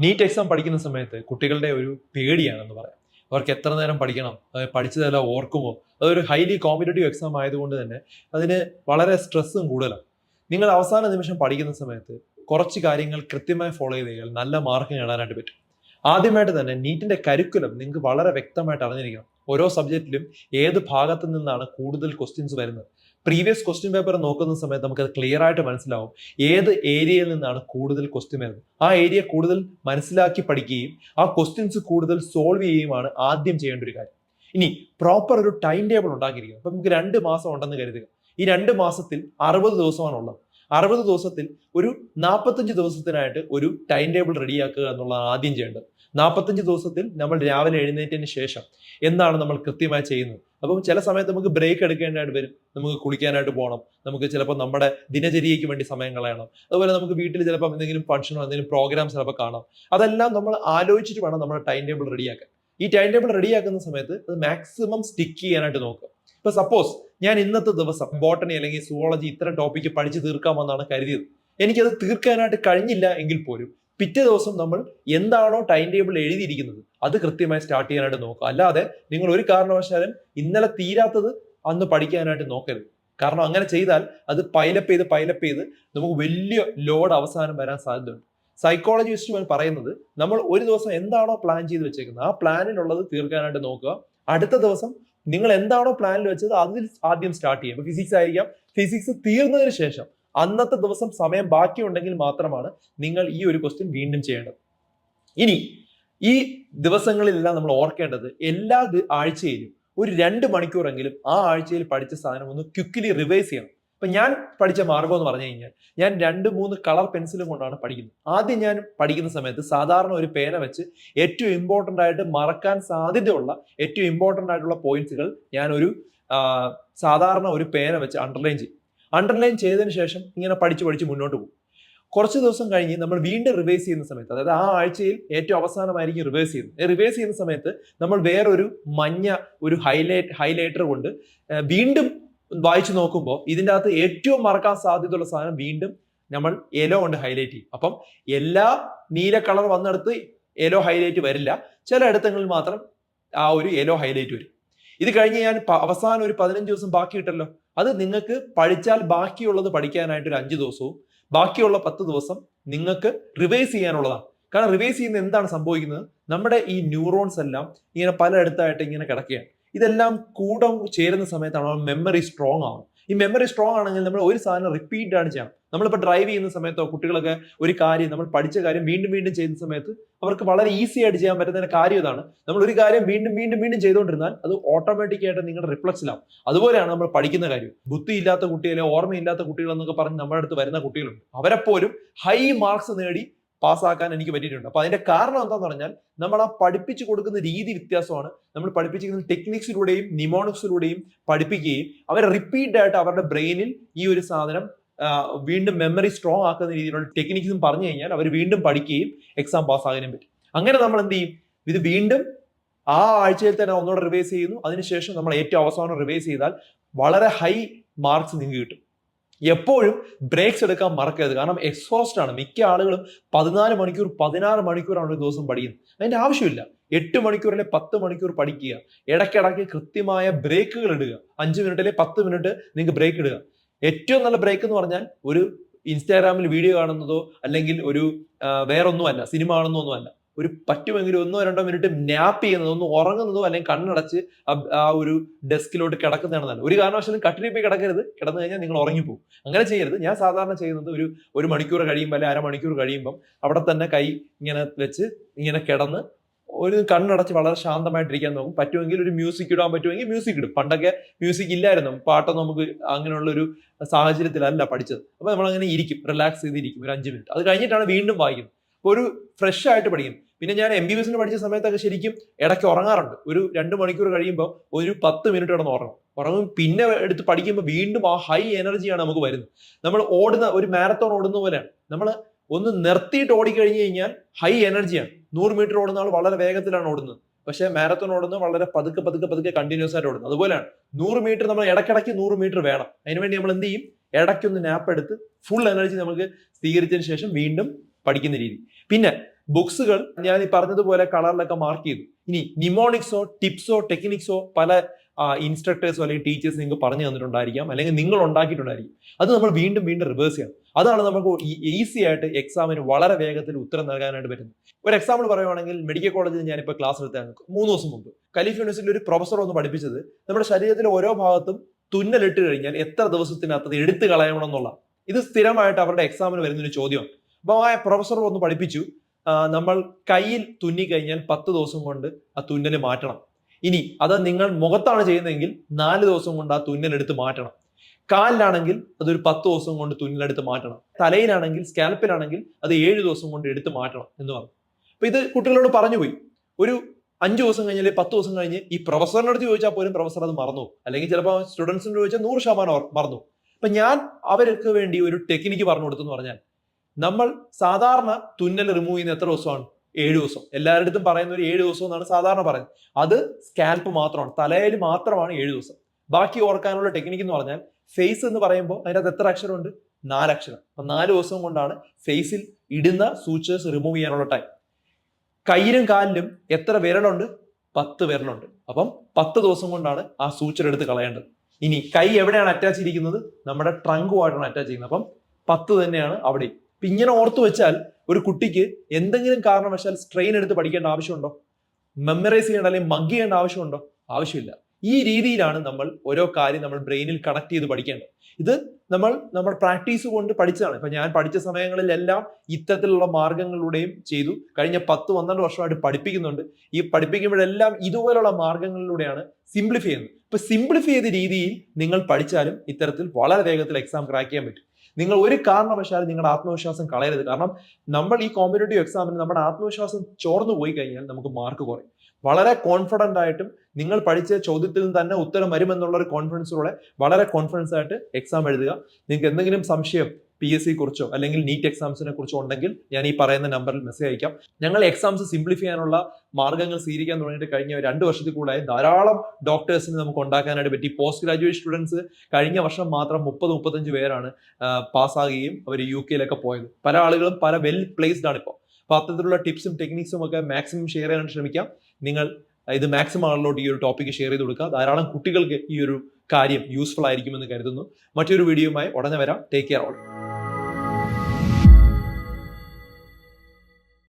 NEET exam പഠിക്കുന്ന സമയത്ത് കുട്ടികളുടെ ഒരു പേടിയാണെന്ന് പറയാം. അവർക്ക് എത്ര നേരം പഠിക്കണം? പഠിച്ചതെല്ലാം ഓർക്കുമോ അതൊരു ഹൈലി കോമ്പറ്റേറ്റീവ് എക്സാം ആയതുകൊണ്ട് തന്നെ അതിന് വളരെ സ്ട്രെസ്സും കൂടുതലാണ്. നിങ്ങൾ അവസാന നിമിഷം പഠിക്കുന്ന സമയത്ത് കുറച്ച് കാര്യങ്ങൾ കൃത്യമായി ഫോളോ ചെയ്ത് നല്ല മാർക്ക് നേടാനായിട്ട് പറ്റും. ആദ്യമായിട്ട് തന്നെ നീറ്റിന്റെ കരിക്കുലം നിങ്ങൾക്ക് വളരെ വ്യക്തമായിട്ട് അറിഞ്ഞിരിക്കണം. ഓരോ സബ്ജക്റ്റിലും ഏത് ഭാഗത്തു നിന്നാണ് കൂടുതൽ ക്വസ്റ്റ്യൻസ് വരുന്നത്? പ്രീവിയസ് ക്വസ്റ്റ്യൻ പേപ്പർ നോക്കുന്ന സമയത്ത് നമുക്ക് അത് ക്ലിയർ ആയിട്ട് മനസ്സിലാവും. ഏത് ഏരിയയിൽ നിന്നാണ് കൂടുതൽ ക്വസ്റ്റ്യൻ വരുന്നത്? ആ ഏരിയ കൂടുതൽ മനസ്സിലാക്കി പഠിക്കുകയും ആ ക്വസ്റ്റ്യൻസ് കൂടുതൽ സോൾവ് ചെയ്യുകയുമാണ് ആദ്യം ചെയ്യേണ്ട ഒരു കാര്യം. ഇനി പ്രോപ്പർ ഒരു ടൈം ടേബിൾ ഉണ്ടാക്കിയിരിക്കുക അപ്പൊ നമുക്ക് രണ്ട് മാസം ഉണ്ടെന്ന് കരുതുക. ഈ രണ്ട് മാസത്തിൽ അറുപത് ദിവസമാണ് ഉള്ളത്. അറുപത് ദിവസത്തിൽ ഒരു നാൽപ്പത്തഞ്ച് ദിവസത്തിനായിട്ട് ഒരു ടൈം ടേബിൾ റെഡിയാക്കുക എന്നുള്ളതാണ് ആദ്യം ചെയ്യേണ്ടത്. നാൽപ്പത്തഞ്ച് ദിവസത്തിൽ നമ്മൾ രാവിലെ എഴുന്നേറ്റതിന് ശേഷം എന്താണ് നമ്മൾ കൃത്യമായി ചെയ്യുന്നത്? അപ്പം ചില സമയത്ത് നമുക്ക് ബ്രേക്ക് എടുക്കേണ്ടതായിട്ട് വരും. നമുക്ക് കുളിക്കാനായിട്ട് പോകണം. നമുക്ക് ചിലപ്പോൾ നമ്മുടെ ദിനചര്യയ്ക്ക് വേണ്ടി സമയം കളയണം. അതുപോലെ നമുക്ക് വീട്ടിൽ ചിലപ്പോൾ എന്തെങ്കിലും ഫംഗ്ഷനോ എന്തെങ്കിലും പ്രോഗ്രാം ചിലപ്പോൾ കാണാം. അതെല്ലാം നമ്മൾ ആലോചിച്ചിട്ട് വേണം നമ്മുടെ ടൈം ടേബിൾ റെഡിയാക്കാൻ ഈ ടൈം ടേബിൾ റെഡിയാക്കുന്ന സമയത്ത് അത് മാക്സിമം സ്റ്റിക്ക് ചെയ്യാനായിട്ട് നോക്കുക. ഇപ്പൊ സപ്പോസ് ഞാൻ ഇന്നത്തെ ദിവസം ബോട്ടണി അല്ലെങ്കിൽ സുവോളജി ഇത്തരം ടോപ്പിക്ക് പഠിച്ച് തീർക്കാമെന്നാണ് കരുതിയത്. എനിക്കത് തീർക്കാനായിട്ട് കഴിഞ്ഞില്ല എങ്കിൽ പോലും പിറ്റേ ദിവസം നമ്മൾ എന്താണോ ടൈം ടേബിൾ എഴുതിയിരിക്കുന്നത് അത് കൃത്യമായി സ്റ്റാർട്ട് ചെയ്യാനായിട്ട് നോക്കുക. അല്ലാതെ നിങ്ങൾ ഒരു കാരണവശാലും ഇന്നലെ തീരാത്തത് അന്ന് പഠിക്കാനായിട്ട് നോക്കരുത്. കാരണം അങ്ങനെ ചെയ്താൽ അത് പൈലപ്പ് ചെയ്ത് പൈലപ്പ് ചെയ്ത് നമുക്ക് വലിയ ലോഡ് അവസാനം വരാൻ സാധ്യതയുണ്ട്. സൈക്കോളജിസ്റ്റ് പറയുന്നത് നമ്മൾ ഒരു ദിവസം എന്താണോ പ്ലാൻ ചെയ്ത് വെച്ചേക്കുന്നത് ആ പ്ലാനിലുള്ളത് തീർക്കാനായിട്ട് നോക്കുക. അടുത്ത ദിവസം നിങ്ങൾ എന്താണോ പ്ലാനിൽ വെച്ചത് അതിൽ ആദ്യം സ്റ്റാർട്ട് ചെയ്യും. ഫിസിക്സ് ആയിരിക്കാം. ഫിസിക്സ് തീർന്നതിന് ശേഷം അന്നത്തെ ദിവസം സമയം ബാക്കിയുണ്ടെങ്കിൽ മാത്രമാണ് നിങ്ങൾ ഈ ഒരു ക്വസ്റ്റ്യൻ വീണ്ടും ചെയ്യേണ്ടത്. ഇനി ഈ ദിവസങ്ങളിലെല്ലാം നമ്മൾ ഓർക്കേണ്ടത് എല്ലാ ആഴ്ചയിലും ഒരു രണ്ട് മണിക്കൂറെങ്കിലും ആ ആഴ്ചയിൽ പഠിച്ച സാധനം ഒന്ന് ക്വിക്കലി റിവൈസ് ചെയ്യണം. ഇപ്പൊ ഞാൻ പഠിച്ച മാർഗം എന്ന് പറഞ്ഞു കഴിഞ്ഞാൽ ഞാൻ രണ്ട് മൂന്ന് കളർ പെൻസിലും കൊണ്ടാണ് പഠിക്കുന്നത്. ആദ്യം ഞാൻ പഠിക്കുന്ന സമയത്ത് സാധാരണ ഒരു പേന വെച്ച് ഏറ്റവും ഇമ്പോർട്ടന്റ് ആയിട്ട് മറക്കാൻ സാധ്യതയുള്ള ഏറ്റവും ഇമ്പോർട്ടന്റ് ആയിട്ടുള്ള പോയിന്റ്സുകൾ ഞാൻ ഒരു സാധാരണ ഒരു പേന വെച്ച് അണ്ടർലൈൻ ചെയ്യും. അണ്ടർലൈൻ ചെയ്തതിന് ശേഷം ഇങ്ങനെ പഠിച്ച് പഠിച്ച് മുന്നോട്ട് പോകും. കുറച്ച് ദിവസം കഴിഞ്ഞ് നമ്മൾ വീണ്ടും റിവേഴ്സ് ചെയ്യുന്ന സമയത്ത് അതായത് ആ ആഴ്ചയിൽ ഏറ്റവും അവസാനമായിരിക്കും റിവേഴ്സ് ചെയ്യുന്നത്. റിവേഴ്സ് ചെയ്യുന്ന സമയത്ത് നമ്മൾ വേറൊരു മഞ്ഞ ഒരു ഹൈലൈറ്റ് ഹൈലൈറ്റർ കൊണ്ട് വീണ്ടും വായിച്ചു നോക്കുമ്പോൾ ഇതിന്റെ അകത്ത് ഏറ്റവും മറക്കാൻ സാധ്യതയുള്ള സാധനം വീണ്ടും നമ്മൾ യെലോ കൊണ്ട് ഹൈലൈറ്റ് ചെയ്യും. അപ്പം എല്ലാ നീല കളർ വന്നിടത്ത് യെലോ ഹൈലൈറ്റ് വരില്ല. ചില ഇടത്തങ്ങളിൽ മാത്രം ആ ഒരു യെലോ ഹൈലൈറ്റ് വരും. ഇത് കഴിഞ്ഞ് ഞാൻ അവസാനം ഒരു പതിനഞ്ച് ദിവസം ബാക്കി കിട്ടല്ലോ അത് നിങ്ങൾക്ക് പഠിച്ചാൽ ബാക്കിയുള്ളത് പഠിക്കാനായിട്ട് ഒരു അഞ്ച് ദിവസവും ബാക്കിയുള്ള പത്ത് ദിവസം നിങ്ങൾക്ക് റിവൈസ് ചെയ്യാനുള്ളതാണ്. കാരണം റിവൈസ് ചെയ്യുന്ന എന്താണ് സംഭവിക്കുന്നത്? നമ്മുടെ ഈ ന്യൂറോൺസ് എല്ലാം ഇങ്ങനെ പലയിടത്തായിട്ട് ഇങ്ങനെ കിടക്കുകയാണ്. ഇതെല്ലാം കൂടെ ചേരുന്ന സമയത്താണ് മെമ്മറി സ്ട്രോങ് ആവുന്നത്. ഈ മെമ്മറി സ്ട്രോങ് ആണെങ്കിൽ നമ്മൾ ഒരു സാധനം റിപ്പീറ്റ് ആണ് ചെയ്യാം. നമ്മളിപ്പോൾ ഡ്രൈവ് ചെയ്യുന്ന സമയത്തോ കുട്ടികളൊക്കെ ഒരു കാര്യം നമ്മൾ പഠിച്ച കാര്യം വീണ്ടും വീണ്ടും ചെയ്യുന്ന സമയത്ത് അവർക്ക് വളരെ ഈസി ആയിട്ട് ചെയ്യാൻ പറ്റുന്ന കാര്യം ഇതാണ്. നമ്മൾ ഒരു കാര്യം വീണ്ടും വീണ്ടും വീണ്ടും ചെയ്തുകൊണ്ടിരുന്നാൽ അത് ഓട്ടോമാറ്റിക് ആയിട്ട് നിങ്ങളുടെ റിഫ്ലക്സിലാവും അതുപോലെയാണ് നമ്മൾ പഠിക്കുന്ന കാര്യം. ബുദ്ധി ഇല്ലാത്ത കുട്ടികളെ ഓർമ്മയില്ലാത്ത കുട്ടികൾ എന്നൊക്കെ പറഞ്ഞ് നമ്മുടെ അടുത്ത് വരുന്ന കുട്ടികളുണ്ട്. അവരെപ്പോലും ഹൈ മാർക്സ് നേടി പാസ്സാക്കാൻ എനിക്ക് പറ്റിയിട്ടുണ്ട്. അപ്പൊ അതിന്റെ കാരണം എന്താന്ന് പറഞ്ഞാൽ നമ്മൾ ആ പഠിപ്പിച്ചു കൊടുക്കുന്ന രീതി വ്യത്യാസമാണ്. നമ്മൾ പഠിപ്പിച്ചിരിക്കുന്ന ടെക്നിക്സിലൂടെയും നിമോണിക്സിലൂടെയും പഠിപ്പിക്കുകയും അവരെ റിപ്പീറ്റ് ആയിട്ട് അവരുടെ ബ്രെയിനിൽ ഈ ഒരു സാധനം വീണ്ടും മെമ്മറി സ്ട്രോങ് ആക്കുന്ന രീതിയിലുള്ള ടെക്നിക്സും പറഞ്ഞു കഴിഞ്ഞാൽ അവർ വീണ്ടും പഠിക്കുകയും എക്സാം പാസ്സാകാനും പറ്റും. അങ്ങനെ നമ്മൾ എന്ത് ചെയ്യും? ഇത് വീണ്ടും ആ ആഴ്ചയിൽ തന്നെ ഒന്നുകൂടെ റിവൈസ് ചെയ്യുന്നു. അതിനുശേഷം നമ്മൾ ഏറ്റവും അവസാനം റിവൈസ് ചെയ്താൽ വളരെ ഹൈ മാർക്സ് നിങ്ങൾക്ക് കിട്ടും. എപ്പോഴും ബ്രേക്സ് എടുക്കാൻ മറക്കരുത്. കാരണം എക്സോസ്റ്റ് ആണ്. മിക്ക ആളുകളും പതിനാല് മണിക്കൂർ പതിനാറ് മണിക്കൂറാണ് ഒരു ദിവസം പഠിക്കുന്നത്. അതിന്റെ ആവശ്യമില്ല. എട്ട് മണിക്കൂർ അല്ലെങ്കിൽ പത്ത് മണിക്കൂർ പഠിക്കുക. ഇടയ്ക്കിടയ്ക്ക് കൃത്യമായ ബ്രേക്കുകൾ ഇടുക. അഞ്ച് മിനിറ്റ് അല്ലെങ്കിൽ പത്ത് മിനിറ്റ് നിങ്ങൾക്ക് ബ്രേക്ക് ഇടുക. ഏറ്റവും നല്ല ബ്രേക്ക് എന്ന് പറഞ്ഞാൽ ഒരു ഇൻസ്റ്റാഗ്രാമിൽ വീഡിയോ കാണുന്നതോ അല്ലെങ്കിൽ ഒരു വേറൊന്നും വേറൊന്നുമല്ല സിനിമ കാണുന്നതോ അല്ല ഒരു പറ്റുമെങ്കിൽ ഒന്നോ രണ്ടോ മിനിറ്റ് നാപ്പ് ചെയ്യുന്നതോ ഒന്ന് ഉറങ്ങുന്നതോ അല്ലെങ്കിൽ കണ്ണടച്ച് ആ- ഒരു ഡെസ്കിലോട്ട് കിടക്കുന്നതാണ് ഒരു കാരണവശാലും കട്ടിലിൽ പോയി കിടക്കരുത്. കിടന്നു കഴിഞ്ഞാൽ നിങ്ങൾ ഉറങ്ങിപ്പോകും അങ്ങനെ ചെയ്യരുത്. ഞാൻ സാധാരണ ചെയ്യുന്നത് ഒരു ഒരു മണിക്കൂർ കഴിയുമ്പോൾ അല്ലെങ്കിൽ അരമണിക്കൂർ കഴിയുമ്പം അവിടെ തന്നെ കൈ ഇങ്ങനെ വെച്ച് ഇങ്ങനെ കിടന്ന് ഒരു കണ്ണടച്ച് വളരെ ശാന്തമായിട്ടിരിക്കാൻ നോക്കും. പറ്റുമെങ്കിൽ ഒരു മ്യൂസിക് ഇടാൻ പറ്റുമെങ്കിൽ മ്യൂസിക് ഇടും. പണ്ടൊക്കെ മ്യൂസിക് ഇല്ലായിരുന്നു. പാട്ടൊന്നും നമുക്ക് അങ്ങനെയുള്ള ഒരു സാഹചര്യത്തിലല്ല പഠിച്ചത്. അപ്പൊ നമ്മൾ അങ്ങനെ ഇരിക്കും. റിലാക്സ് ചെയ്തിരിക്കും. ഒരു അഞ്ച് മിനിറ്റ് അത് കഴിഞ്ഞിട്ടാണ് വീണ്ടും വായിക്കുന്നത്. ഒരു ഫ്രഷ് ആയിട്ട് പഠിക്കും പിന്നെ ഞാൻ എം ബി ബി എസിന് പഠിച്ച സമയത്തൊക്കെ ശരിക്കും ഇടയ്ക്ക് ഉറങ്ങാറുണ്ട്. ഒരു രണ്ട് മണിക്കൂർ കഴിയുമ്പോൾ ഒരു പത്ത് മിനിറ്റ് കിടന്ന് ഉറങ്ങും. ഉറങ്ങും പിന്നെ എടുത്ത് പഠിക്കുമ്പോൾ വീണ്ടും ആ ഹൈ എനർജിയാണ് നമുക്ക് വരുന്നത്. നമ്മൾ ഓടുന്ന ഒരു മാരത്തോൺ ഓടുന്ന പോലെയാണ്. നമ്മൾ ഒന്ന് നിർത്തിയിട്ട് ഓടിക്കഴിഞ്ഞ് കഴിഞ്ഞാൽ ഹൈ എനർജിയാണ് നൂറ് മീറ്റർ ഓടുന്ന ആൾ വളരെ വേഗത്തിലാണ് ഓടുന്നത്. പക്ഷേ മാരത്തോൺ ഓടുന്നത് വളരെ പതുക്കെ പതുക്കെ പതുക്കെ കണ്ടിന്യൂസ് ആയിട്ട് ഓടുന്നത്. അതുപോലെയാണ് നൂറ് മീറ്റർ നമ്മൾ ഇടയ്ക്കിടയ്ക്ക് നൂറ് മീറ്റർ വേണം. അതിനുവേണ്ടി നമ്മൾ എന്ത് ചെയ്യും? ഇടയ്ക്കൊന്ന് നാപ്പ് എടുത്ത് ഫുൾ എനർജി നമുക്ക് സ്വീകരിച്ചതിന് ശേഷം വീണ്ടും പഠിക്കുന്ന രീതി. പിന്നെ ബുക്സുകൾ ഞാൻ ഈ പറഞ്ഞതുപോലെ കളറിലൊക്കെ മാർക്ക് ചെയ്തു. ഇനി നിമോണിക്സോ ടിപ്സോ ടെക്നിക്സോ പല ഇൻസ്ട്രക്ടേഴ്സോ അല്ലെങ്കിൽ ടീച്ചേഴ്സ് നിങ്ങൾക്ക് പറഞ്ഞു തന്നിട്ടുണ്ടായിരിക്കാം. അല്ലെങ്കിൽ നിങ്ങൾ ഉണ്ടാക്കിയിട്ടുണ്ടായിരിക്കും. അത് നമ്മൾ വീണ്ടും വീണ്ടും റിവേഴ്സ് ചെയ്യണം. അതാണ് നമുക്ക് ഈസി ആയിട്ട് എക്സാമിന് വളരെ വേഗത്തിൽ ഉത്തരം നൽകാനായിട്ട് പറ്റുന്നത്. ഒരു എക്സാമ്പിൾ പറയുവാണെങ്കിൽ മെഡിക്കൽ കോളേജിൽ ഞാനിപ്പോൾ ക്ലാസ് എടുത്താൽ മൂന്ന് ദിവസം മുമ്പ് കലീഫ് യൂണിവേഴ്സിറ്റിയിൽ ഒരു പ്രൊഫസർ ഒന്ന് പഠിപ്പിച്ചത് നമ്മുടെ ശരീരത്തിലെ ഓരോ ഭാഗത്തും തുന്നലിട്ട് കഴിഞ്ഞാൽ എത്ര ദിവസത്തിനകത്ത് എടുത്തു കളയണമെന്നുള്ള ഇത് സ്ഥിരമായിട്ട് അവരുടെ എക്സാമിന് വരുന്നൊരു ചോദ്യമാണ്. അപ്പോൾ ആ പ്രൊഫസർ ഒന്ന് പഠിപ്പിച്ചു. നമ്മൾ കയ്യിൽ തുന്നി കഴിഞ്ഞാൽ പത്ത് ദിവസം കൊണ്ട് ആ തുന്നൽ മാറ്റണം. ഇനി അത് നിങ്ങൾ മുഖത്താണ് ചെയ്യുന്നതെങ്കിൽ നാല് ദിവസം കൊണ്ട് ആ തുന്നലെടുത്ത് മാറ്റണം. കാലിലാണെങ്കിൽ അതൊരു പത്ത് ദിവസം കൊണ്ട് തുന്നലെടുത്ത് മാറ്റണം. തലയിലാണെങ്കിൽ സ്കാൽപ്പിലാണെങ്കിൽ അത് ഏഴ് ദിവസം കൊണ്ട് എടുത്ത് മാറ്റണം എന്ന് പറഞ്ഞു. അപ്പൊ ഇത് കുട്ടികളോട് പറഞ്ഞു പോയി. ഒരു അഞ്ച് ദിവസം കഴിഞ്ഞാൽ പത്ത് ദിവസം കഴിഞ്ഞ് ഈ പ്രൊഫസറിന്റെ അടുത്ത് ചോദിച്ചാൽ പോലും പ്രൊഫസർ അത് മറന്നു അല്ലെങ്കിൽ ചിലപ്പോൾ സ്റ്റുഡൻസിനോട് ചോദിച്ചാൽ നൂറ് ശതമാനം മറന്നു അപ്പൊ ഞാൻ അവർക്ക് വേണ്ടി ഒരു ടെക്നിക്ക് പറഞ്ഞു കൊടുത്തെന്ന് പറഞ്ഞാൽ നമ്മൾ സാധാരണ തുന്നൽ റിമൂവ് ചെയ്യുന്ന എത്ര ദിവസമാണ്? ഏഴ് ദിവസം. എല്ലാവരുടെ പറയുന്ന ഒരു ഏഴ് ദിവസം എന്നാണ് സാധാരണ പറയുന്നത്. അത് സ്കാൽപ്പ് മാത്രമാണ്. തലയിൽ മാത്രമാണ് ഏഴ് ദിവസം. ബാക്കി ഓർക്കാനുള്ള ടെക്നിക്ക് എന്ന് പറഞ്ഞാൽ ഫേസ് എന്ന് പറയുമ്പോൾ അതിനകത്ത് എത്ര അക്ഷരമുണ്ട്? നാലക്ഷരം അപ്പൊ നാല് ദിവസം കൊണ്ടാണ് ഫേസിൽ ഇടുന്ന സൂച്ചേഴ്സ് റിമൂവ് ചെയ്യാനുള്ള ടൈം കയ്യിലും കാലിലും എത്ര വിരലുണ്ട്? പത്ത് വിരലുണ്ട്. അപ്പം പത്ത് ദിവസം കൊണ്ടാണ് ആ സൂച്ചർ എടുത്ത് കളയേണ്ടത്. ഇനി കൈ എവിടെയാണ് അറ്റാച്ച് ചെയ്തിരിക്കുന്നത്? നമ്മുടെ ട്രങ്കുമായിട്ടാണ് അറ്റാച്ച് ചെയ്യുന്നത്. അപ്പം പത്ത് തന്നെയാണ് അവിടെ ഇപ്പൊ ഇങ്ങനെ ഓർത്തു വെച്ചാൽ ഒരു കുട്ടിക്ക് എന്തെങ്കിലും കാരണവശാൽ സ്ട്രെയിൻ എടുത്ത് പഠിക്കേണ്ട ആവശ്യമുണ്ടോ? മെമ്മറൈസ് ചെയ്യേണ്ട അല്ലെങ്കിൽ മഗ് ചെയ്യേണ്ട ആവശ്യമുണ്ടോ? ആവശ്യമില്ല. ഈ രീതിയിലാണ് നമ്മൾ ഓരോ കാര്യം നമ്മൾ ബ്രെയിനിൽ കണക്ട് ചെയ്ത് പഠിക്കേണ്ടത്. ഇത് നമ്മൾ നമ്മൾ പ്രാക്ടീസ് കൊണ്ട് പഠിച്ചതാണ്. ഇപ്പൊ ഞാൻ പഠിച്ച സമയങ്ങളിലെല്ലാം ഇത്തരത്തിലുള്ള മാർഗങ്ങളിലൂടെയും ചെയ്തു. കഴിഞ്ഞ പത്ത് പന്ത്രണ്ട് വർഷമായിട്ട് പഠിപ്പിക്കുന്നുണ്ട്. ഈ പഠിപ്പിക്കുമ്പോഴെല്ലാം ഇതുപോലുള്ള മാർഗങ്ങളിലൂടെയാണ് സിംപ്ലിഫൈ ചെയ്യുന്നത്. ഇപ്പൊ സിംപ്ലിഫൈ ചെയ്ത രീതിയിൽ നിങ്ങൾ പഠിച്ചാലും ഇത്തരത്തിൽ വളരെ വേഗത്തിൽ എക്സാം ക്രാക്ക് ചെയ്യാൻ പറ്റും. നിങ്ങൾ ഒരു കാരണവശാലും നിങ്ങളുടെ ആത്മവിശ്വാസം കളയരുത്. കാരണം നമ്മൾ ഈ കോമ്പറ്റേറ്റീവ് എക്സാമിന് നമ്മുടെ ആത്മവിശ്വാസം ചോർന്നു പോയി കഴിഞ്ഞാൽ നമുക്ക് മാർക്ക് കുറയും. വളരെ കോൺഫിഡന്റ് ആയിട്ടും നിങ്ങൾ പഠിച്ച ചോദ്യത്തിൽ നിന്ന് തന്നെ ഉത്തരം വരുമെന്നുള്ള ഒരു കോൺഫിഡൻസിലൂടെ വളരെ കോൺഫിഡൻസ് ആയിട്ട് എക്സാം എഴുതുക. നിങ്ങൾക്ക് എന്തെങ്കിലും സംശയം പി എസ് സി കുറിച്ചോ അല്ലെങ്കിൽ നീറ്റ് എക്സാംസിനെ കുറിച്ചോ ഉണ്ടെങ്കിൽ ഞാൻ ഈ പറയുന്ന നമ്പറിൽ മെസ്സേജ് അയക്കാം. ഞങ്ങൾ എക്സാംസ് സിംപ്ലിഫൈ ചെയ്യാനുള്ള മാർഗങ്ങൾ സ്വീകരിക്കാൻ തുടങ്ങിയിട്ട് കഴിഞ്ഞ രണ്ട് വർഷത്തിൽ കൂടുതലായി ധാരാളം ഡോക്ടേഴ്സിന് നമുക്ക് ഉണ്ടാക്കാനായിട്ട് പറ്റി. പോസ്റ്റ് ഗ്രാജുവേറ്റ് സ്റ്റുഡൻസ് കഴിഞ്ഞ വർഷം മാത്രം മുപ്പത് മുപ്പത്തഞ്ച് പേരാണ് പാസ്സാകുകയും അവർ യു കെയിലൊക്കെ പോയത്. പല ആളുകളും പല വെൽ പ്ലേസ്ഡ് ആണ് ഇപ്പോൾ അപ്പോൾ അത്തരത്തിലുള്ള ടിപ്സും ടെക്നിക്സും ഒക്കെ മാക്സിമം ഷെയർ ചെയ്യാൻ ശ്രമിക്കാം. നിങ്ങൾ ഇത് മാക്സിമം ആളിലോട്ട് ഈ ഒരു ടോപ്പിക്ക് ഷെയർ ചെയ്ത് കൊടുക്കുക. ധാരാളം കുട്ടികൾക്ക് ഈ ഒരു കാര്യം യൂസ്ഫുൾ ആയിരിക്കുമെന്ന് കരുതുന്നു. മറ്റൊരു വീഡിയോയുമായി ഉടനെ വരാം. Take care all